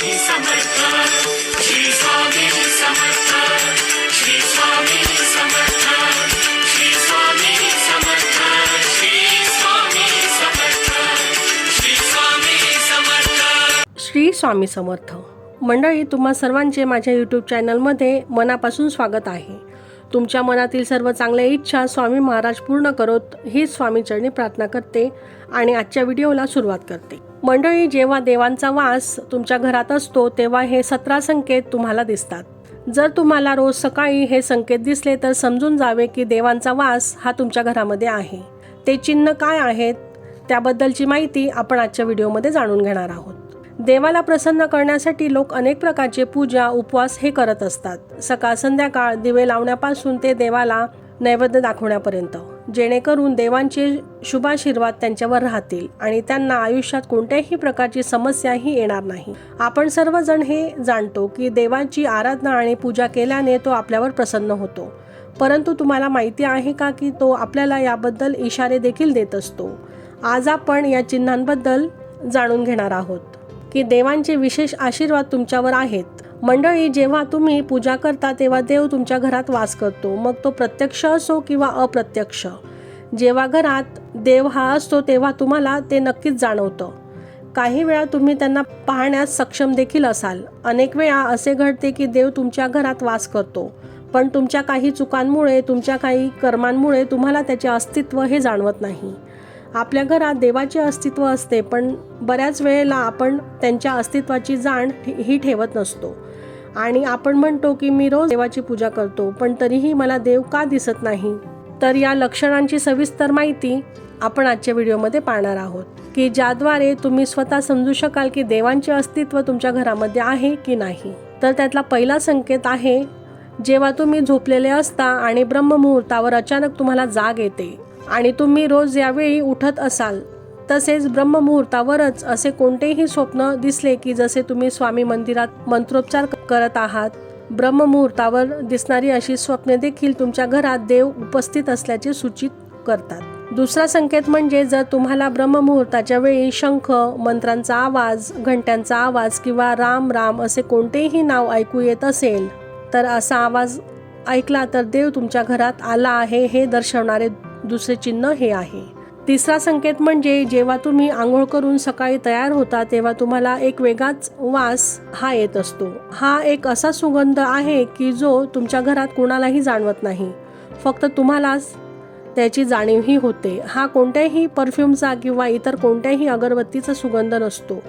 समर्थ श्री स्वामी समर्थ. श्री स्वामी समर्थ श्री स्वामी समर्थ श्री स्वामी समर्थ श्री स्वामी समर्थ श्री स्वामी समर्थ मंडळी तुम्हा सर्वांचे माझ्या यूट्यूब चॅनलमध्ये मनापासून स्वागत आहे. तुमच्या मनातील सर्व चांगल्या इच्छा स्वामी महाराज पूर्ण करोत ही स्वामीचरणी प्रार्थना करते आणि आजच्या व्हिडिओला सुरुवात करते. मंडळी जेव्हा देवांचा वास तुमच्या घरात असतो तेव्हा हे सतरा संकेत तुम्हाला दिसतात. जर तुम्हाला रोज सकाळी हे संकेत दिसले तर समजून जावे की देवांचा वास हा तुमच्या घरामध्ये आहे. ते चिन्ह काय आहेत? त्याबद्दलची माहिती आपण आजच्या व्हिडिओमध्ये जाणून घेणार आहोत. देवाला प्रसन्न करण्यासाठी लोक अनेक प्रकारचे पूजा उपवास हे करत असतात. सकाळ संध्याकाळ दिवे लावण्यापासून ते देवाला नैवेद्य दाखवण्यापर्यंत. जेणेकरून देवांचे शुभाशीर्वाद त्यांच्यावर राहतील आणि त्यांना आयुष्यात कोणत्याही प्रकारची समस्याही येणार नाही. आपण सर्वजण हे जाणतो की देवाची आराधना आणि पूजा केल्याने तो आपल्यावर प्रसन्न होतो. परंतु तुम्हाला माहिती आहे का की तो आपल्याला याबद्दल इशारे देखील देत असतो? आज आपण या चिन्हांबद्दल जाणून घेणार आहोत की देवांचे विशेष आशीर्वाद तुमच्यावर आहेत. मंडळी जेव्हा तुम्ही पूजा करता तेव्हा देव तुमच्या घरात वास करतो. मग तो प्रत्यक्ष असो किंवा अप्रत्यक्ष. जेव्हा घरात देव हा असतो तेव्हा तुम्हाला ते नक्कीच जाणवतं. काही वेळा तुम्ही त्यांना पाहण्यास सक्षम देखील असाल. अनेक वेळा असे घडते की देव तुमच्या घरात वास करतो. पण तुमच्या काही चुकांमुळे तुमच्या काही कर्मांमुळे तुम्हाला त्याचे अस्तित्व हे जाणवत नाही. आपल्या घरात देवाचे अस्तित्व असते पण बऱ्याच वेळेला आपण त्यांच्या अस्तित्वाची जाण ही ठेवत नसतो. आणि आपण म्हणतो की मी रोज देवाची पूजा करतो पण तरीही मला देव का दिसत नाही? तर या लक्षणांची सविस्तर माहिती आपण आजच्या व्हिडिओमध्ये पाहणार आहोत. की ज्याद्वारे तुम्ही स्वतः समजू शकाल की देवांचे अस्तित्व तुमच्या घरामध्ये आहे की नाही. तर त्यातला पहिला संकेत आहे जेव्हा तुम्ही झोपलेले असता आणि ब्रह्ममुहूर्तावर अचानक तुम्हाला जाग येते आणि तुम्ही रोज यावेळी उठत असाल तसेच ब्रह्ममुहूर्तावरच असे कोणतेही स्वप्न दिसले की जसे तुम्ही स्वामी मंदिरात मंत्रोच्चार करत आहात ब्रह्ममुहूर्तावर दिसणारी अशी स्वप्ने देखील तुमच्या घरात देव उपस्थित असल्याचे सूचित करतात. दुसरा संकेत म्हणजे जर तुम्हाला ब्रह्ममुहूर्ताच्या वेळी शंख मंत्रांचा आवाज घंट्यांचा आवाज किंवा राम राम असे कोणतेही नाव ऐकू येत असेल तर असा आवाज ऐकला तर देव तुमच्या घरात आला आहे हे दर्शवणारे दुसरे चिन्ह हे आहे. तिसरा संकेत म्हणजे जेव्हा तुम्ही आंघोळ करून सकाळी तयार होता तेव्हा तुम्हाला एक वेगळाच वास हा येत असतो. हा एक असा सुगंध आहे की जो तुमच्या घरात कोणालाही जाणवत नाही. फक्त तुम्हालाच त्याची जाणीवही होते. हा कोणत्याही परफ्यूमचा किंवा इतर कोणत्याही अगरबत्तीचा सुगंध नसतो.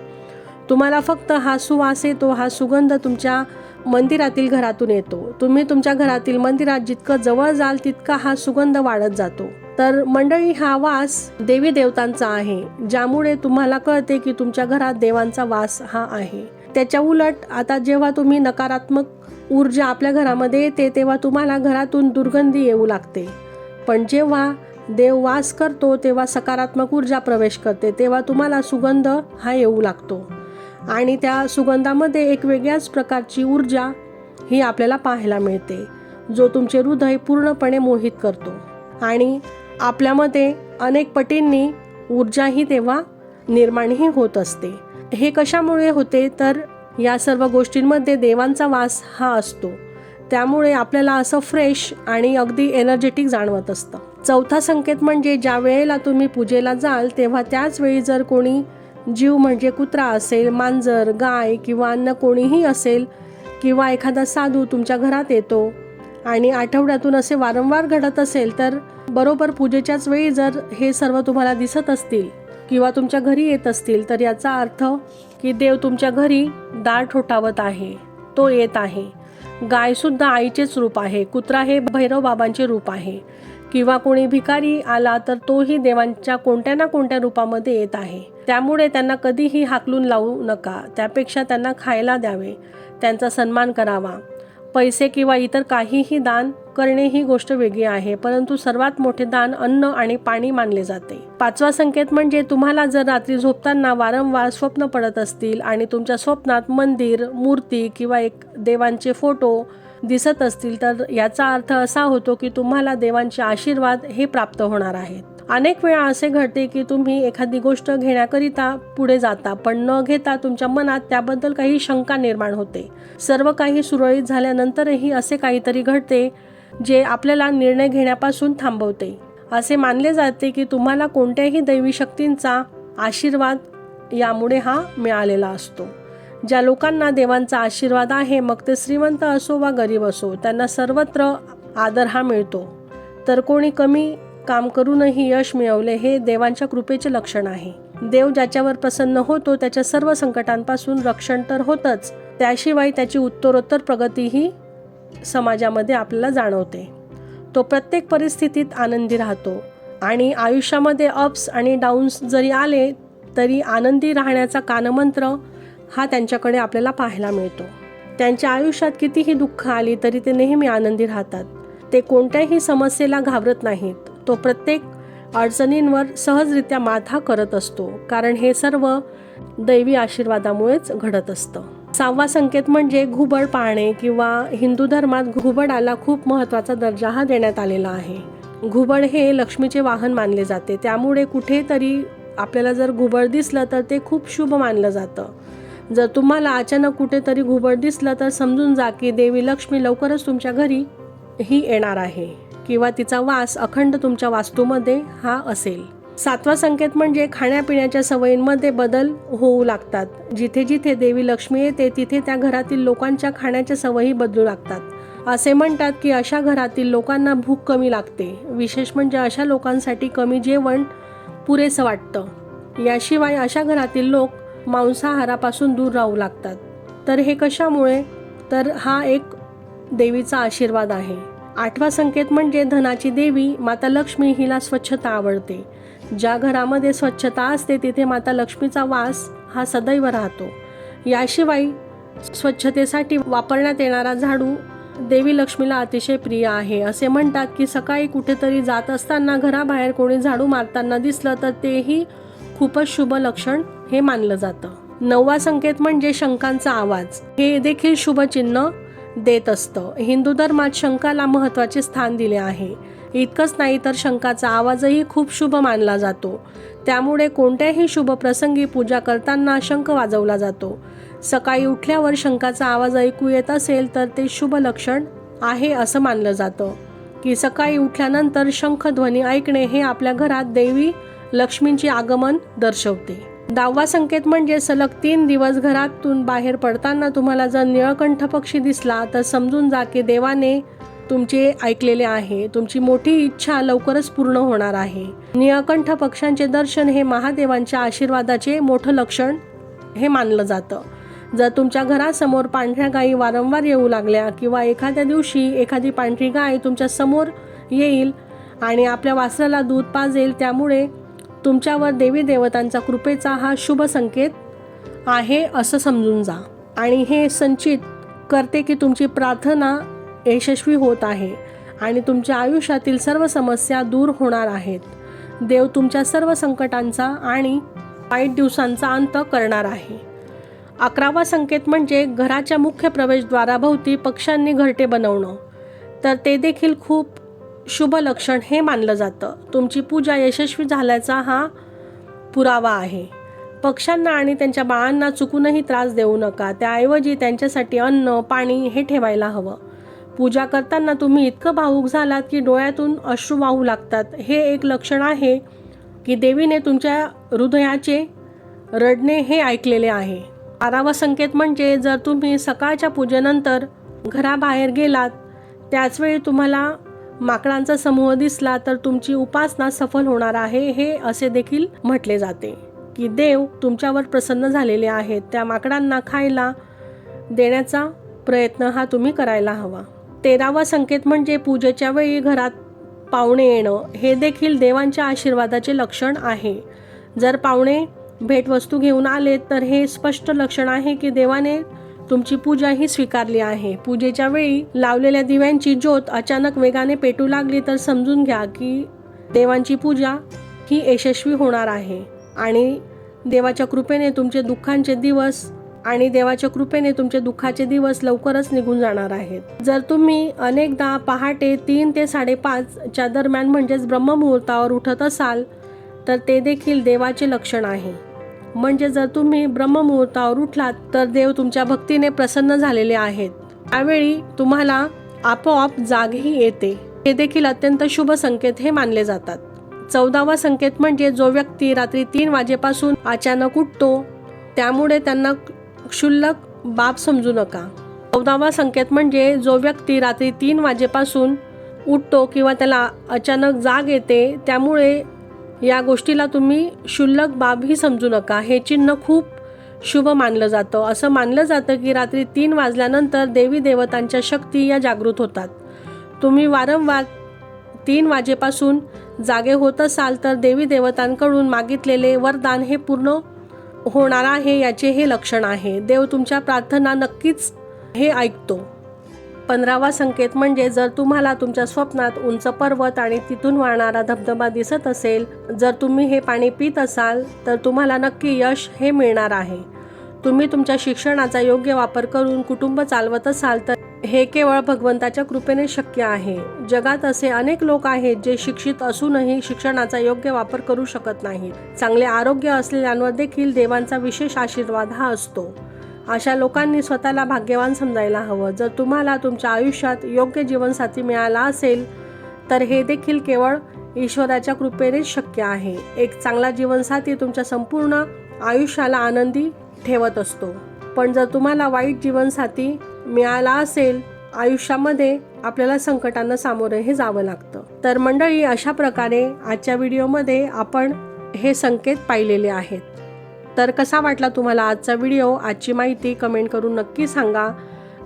तुम्हाला फक्त हा सुवास येतो हा सुगंध तुमच्या मंदिरातील घरातून येतो. तुम्ही तुमच्या घरातील मंदिरात जितकं जवळ जाल तितका हा सुगंध वाढत जातो. तर मंडळी हा वास देवी देवतांचा आहे ज्यामुळे तुम्हाला कळते की तुमच्या घरात देवांचा वास हा आहे. त्याच्या उलट आता जेव्हा तुम्ही नकारात्मक ऊर्जा आपल्या घरामध्ये येते तेव्हा तुम्हाला घरातून दुर्गंधी येऊ लागते. पण जेव्हा देव वास करतो तेव्हा सकारात्मक ऊर्जा प्रवेश करते तेव्हा तुम्हाला सुगंध हा येऊ लागतो. आणि त्या सुगंधामध्ये एक वेगळ्याच प्रकारची ऊर्जा ही आपल्याला पाहायला मिळते जो तुमचे हृदय पूर्णपणे मोहित करतो. आणि आपल्यामध्ये अनेक पटींनी ऊर्जाही तेव्हा निर्माणही होत असते. हे कशामुळे होते? तर या सर्व गोष्टींमध्ये देवांचा वास हा असतो. त्यामुळे आपल्याला असं फ्रेश आणि अगदी एनर्जेटिक जाणवत असतं. चौथा संकेत म्हणजे ज्या वेळेला तुम्ही पूजेला जाल तेव्हा त्याच वेळी जर कोणी जीव म्हणजे कुत्रा असेल मांजर गाय किंवा अन्न कोणीही असेल किंवा एखादा साधू तुमच्या घरात येतो आणि आठवड्यातून असे वारंवार घडत असेल तर बरोबर पूजेच्याच वेळी जर हे सर्व तुम्हाला दिसत असतील किंवा तुमच्या घरी येत असतील तर याचा अर्थ की देव तुमच्या घरी दार ठोठावत आहे तो येत आहे. गायसुद्धा आईचेच रूप आहे कुत्रा हे भैरव बाबांचे रूप आहे. किंवा कोणी भिकारी आला तर तोही देवांच्या कोणत्या ना कोणत्या रूपामध्ये येत आहे. त्यामुळे त्यांना कधीही हाकलून लावू नका त्यापेक्षा त्यांना खायला द्यावे त्यांचा सन्मान करावा. पैसे किंवा इतर काहीही दान करणे ही गोष्ट वेगळी आहे परंतु सर्वात मोठे दान अन्न आणि पाणी मानले जाते. पाचवा संकेत म्हणजे तुम्हाला जर रात्री झोपताना वारंवार स्वप्न पडत असतील आणि तुमच्या स्वप्नात मंदिर मूर्ती किंवा एक देवांचे फोटो दिसत असतील तर याचा अर्थ असा होतो की तुम्हाला देवांचे आशीर्वाद हे प्राप्त होणार आहेत. अनेक वेळा असे घडते की तुम्ही एखादी गोष्ट घेण्याकरिता पुढे जाता पण न घेता तुमच्या मनात त्याबद्दल काही शंका निर्माण होते. सर्व काही सुरळीत झाल्यानंतरही असे काहीतरी घडते जे आपल्याला निर्णय घेण्यापासून थांबवते. असे मानले जाते की तुम्हाला कोणत्याही दैवी शक्तींचा आशीर्वाद यामुळे हा मिळालेला असतो. ज्या लोकांना देवांचा आशीर्वाद आहे मग ते श्रीमंत असो वा गरीब असो त्यांना सर्वत्र आदर हा मिळतो. तर कोणी कमी काम करूनही यश मिळवले हे देवांच्या कृपेचे लक्षण आहे. देव ज्याच्यावर प्रसन्न होतो त्याच्या सर्व संकटांपासून रक्षण तर होतच. त्याशिवाय त्याची उत्तरोत्तर प्रगतीही समाजामध्ये आपल्याला जाणवते. तो प्रत्येक परिस्थितीत आनंदी राहतो आणि आयुष्यामध्ये अप्स आणि डाऊन्स जरी आले तरी आनंदी राहण्याचा कानमंत्र हा त्यांच्याकडे आपल्याला पाहायला मिळतो. त्यांच्या आयुष्यात कितीही दुःख आली तरी ते नेहमी आनंदी राहतात. ते कोणत्याही समस्येला घाबरत नाहीत. तो प्रत्येक अडचणींवर सहजरित्या माथा करत असतो कारण हे सर्व दैवी आशीर्वादामुळेच घडत असतं. सहावा संकेत म्हणजे घुबड पाहणे किंवा हिंदू धर्मात घुबडाला खूप महत्त्वाचा दर्जा हा देण्यात आलेला आहे. घुबड हे लक्ष्मीचे वाहन मानले जाते त्यामुळे कुठेतरी आपल्याला जर घुबड दिसलं तर ते खूप शुभ मानलं जातं. जर तुम्हाला अचानक कुठेतरी घुबड दिसलं तर समजून जा की देवी लक्ष्मी लवकरच तुमच्या घरी ही येणार आहे. किंवा तिचा वास अखंड तुमच्या वास्तूमध्ये हा असेल. सातवा संकेत म्हणजे खाण्यापिण्याच्या सवयींमध्ये बदल होऊ लागतात. जिथे जिथे देवी लक्ष्मी येते तिथे त्या घरातील लोकांच्या खाण्याच्या सवयी बदलू लागतात. असे म्हणतात की अशा घरातील लोकांना भूक कमी लागते. विशेष म्हणजे अशा लोकांसाठी कमी जेवण पुरेसं वाटतं. याशिवाय अशा घरातील लोक मांसाहारापासून दूर राहू लागतात. तर हे कशामुळे? तर हा एक देवीचा आशीर्वाद आहे. आठवा संकेत म्हणजे धनाची देवी माता लक्ष्मी हिला स्वच्छता आवडते. ज्या घरामध्ये स्वच्छता असते तिथे माता लक्ष्मीचा वास हा सदैव राहतो. याशिवाय स्वच्छतेसाठी वापरण्यात येणारा झाडू देवी लक्ष्मीला अतिशय प्रिय आहे. असे म्हणतात की सकाळी कुठेतरी जात असताना घराबाहेर कोणी झाडू मारताना दिसलं तर तेही खूपच शुभ लक्षण हे मानलं जातं. नववा संकेत म्हणजे शंखांचा आवाज. हे देखील शुभचिन्ह देत असतं. हिंदू धर्मात शंखाला महत्त्वाचे स्थान दिले आहे. इतकंच नाही तर शंखाचा आवाजही खूप शुभ मानला जातो. त्यामुळे कोणत्याही शुभ प्रसंगी पूजा करताना शंख वाजवला जातो. सकाळी उठल्यावर शंखाचा आवाज ऐकू येत असेल तर ते शुभ लक्षण आहे असं मानलं जातं. की सकाळी उठल्यानंतर शंखध्वनी ऐकणे हे आपल्या घरात देवी लक्ष्मींचे आगमन दर्शवते. दहावा संकेत म्हणजे सलग तीन दिवस घरातून बाहेर पडताना तुम्हाला जर निळकंठ पक्षी दिसला तर समजून जा की देवाने तुमचे ऐकलेले आहे. तुमची मोठी इच्छा लवकरच पूर्ण होणार आहे. निळकंठ पक्ष्यांचे दर्शन हे महादेवांच्या आशीर्वादाचे मोठं लक्षण हे मानलं जातं. जर तुमच्या घरासमोर पांढऱ्या गायी वारंवार येऊ लागल्या किंवा एखाद्या दिवशी एखादी पांढरी गाय तुमच्यासमोर येईल आणि आपल्या वासराला दूध पाजेल त्यामुळे तुमच्यावर देवी देवतांचा कृपेचा हा शुभ संकेत आहे असं समजून जा. आणि हे संचित करते की तुमची प्रार्थना यशस्वी होत आहे आणि तुमच्या आयुष्यातील सर्व समस्या दूर होणार आहेत. देव तुमच्या सर्व संकटांचा आणि वाईट दिवसांचा अंत करणार आहे. अकरावा संकेत म्हणजे घराच्या मुख्य प्रवेशद्वाराभोवती पक्ष्यांनी घरटे बनवणं. तर ते देखील खूप शुभ लक्षण हे मानलं जातं. तुमची पूजा यशस्वी झाल्याचा हा पुरावा आहे. पक्ष्यांना आणि त्यांच्या बाळांना चुकूनही त्रास देऊ नका. त्याऐवजी त्यांच्यासाठी अन्न पाणी हे ठेवायला हवं. पूजा करताना तुम्ही इतकं भावूक झालात की डोळ्यातून अश्रू वाहू लागतात. हे एक लक्षण आहे की देवीने तुमच्या हृदयाचे रडणे हे ऐकलेले आहे. बारावा संकेत म्हणजे जर तुम्ही सकाळच्या पूजेनंतर घराबाहेर गेलात त्याचवेळी तुम्हाला माकडांचा समूह दिसला तर तुमची उपासना सफल होणार आहे हे असे देखील म्हटले जाते की देव तुमच्यावर प्रसन्न झालेले आहेत. त्या माकडांना खायला देण्याचा प्रयत्न हा तुम्ही करायला हवा. तेरावा संकेत म्हणजे पूजेच्या वेळी घरात पाहुणे येणं हे देखील देवांच्या आशीर्वादाचे लक्षण आहे. जर पाहुणे भेटवस्तू घेऊन आले तर हे स्पष्ट लक्षण आहे की देवाने तुमची पूजा ही स्वीकारली आहे. पूजेच्या वेळी लावलेल्या दिव्यांची ज्योत अचानक वेगाने पेटू लागली तर समजून घ्या की देवांची पूजा ही यशस्वी होणार आहे. आणि देवाच्या कृपेने तुमचे दुःखांचे दिवस आणि देवाच्या कृपेने तुमचे दुःखाचे दिवस लवकरच निघून जाणार आहेत. जर तुम्ही अनेकदा पहाटे तीन ते साडेपाचच्या दरम्यान म्हणजेच ब्रह्ममुहूर्तावर उठत असाल तर ते देखील देवाचे लक्षण आहे. म्हणजे जर तुम्ही ब्रह्ममुहूर्तावर उठलात तर देव तुमच्या भक्तीने प्रसन्न झालेले आहेत. त्यावेळी तुम्हाला आपोआप जागही येते. हे देखील अत्यंत शुभ संकेत हे मानले जातात. चौदावा संकेत म्हणजे जो व्यक्ती रात्री तीन वाजेपासून अचानक उठतो त्यामुळे त्यांना क्षुल्लक बाब समजू नका. चौदावा संकेत म्हणजे जो व्यक्ती रात्री तीन वाजेपासून उठतो किंवा त्याला अचानक जाग येते त्यामुळे या गोष्टीला तुम्ही क्षुल्लक बाबही समजू नका. हे चिन्ह खूप शुभ मानलं जातं. असं मानलं जातं की रात्री तीन वाजल्यानंतर देवी देवतांच्या शक्ती या जागृत होतात. तुम्ही वारंवार तीन वाजेपासून जागे होत असाल तर देवी देवतांकडून मागितलेले वरदान हे पूर्ण होणार आहे याचे हे लक्षण आहे. देव तुमच्या प्रार्थना नक्कीच हे ऐकतो. पंधरावा संकेत म्हणजे जर तुम्हाला तुमच्या स्वप्नात उंच पर्वत आणि तिथून वाहणारा धबधबा दिसत असेल जर तुम्ही हे पाणी पित असाल तर तुम्हाला नक्की यश हे मिळणार आहे. तुम्ही तुमच्या शिक्षणाचा योग्य वापर करून कुटुंब चालवत असाल तर हे केवळ भगवंताच्या कृपेने शक्य आहे. जगात असे अनेक लोक आहेत जे शिक्षित असूनही शिक्षणाचा योग्य वापर करू शकत नाहीत. चांगले आरोग्य असलेल्यांवर देखील देवांचा विशेष आशीर्वाद हा असतो. अशा लोकांनी स्वतःला भाग्यवान समजायला हवं. जर तुम्हाला तुमच्या आयुष्यात योग्य जीवनसाथी मिळाला असेल तर हे देखील केवळ ईश्वराच्या कृपेनेच शक्य आहे. एक चांगला जीवनसाथी तुमच्या संपूर्ण आयुष्याला आनंदी ठेवत असतो. पण जर तुम्हाला वाईट जीवनसाथी मिळाला असेल आयुष्यामध्ये आपल्याला संकटांना सामोरे हे जावं लागतं. तर मंडळी अशा प्रकारे आजच्या व्हिडिओमध्ये आपण हे संकेत पाहिलेले आहेत. तर कसा वाटला तुम्हाला आजचा व्हिडिओ? आजची माहिती कमेंट करून नक्की सांगा.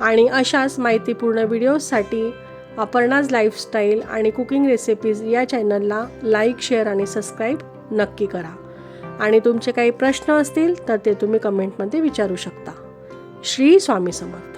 आणि अशाच माहितीपूर्ण व्हिडिओजसाठी अपर्णाज लाईफस्टाईल आणि कुकिंग रेसिपीज या चॅनलला लाईक शेअर आणि सबस्क्राईब नक्की करा. आणि तुमचे काही प्रश्न असतील तर ते तुम्ही कमेंटमध्ये विचारू शकता. श्री स्वामी समर्थ.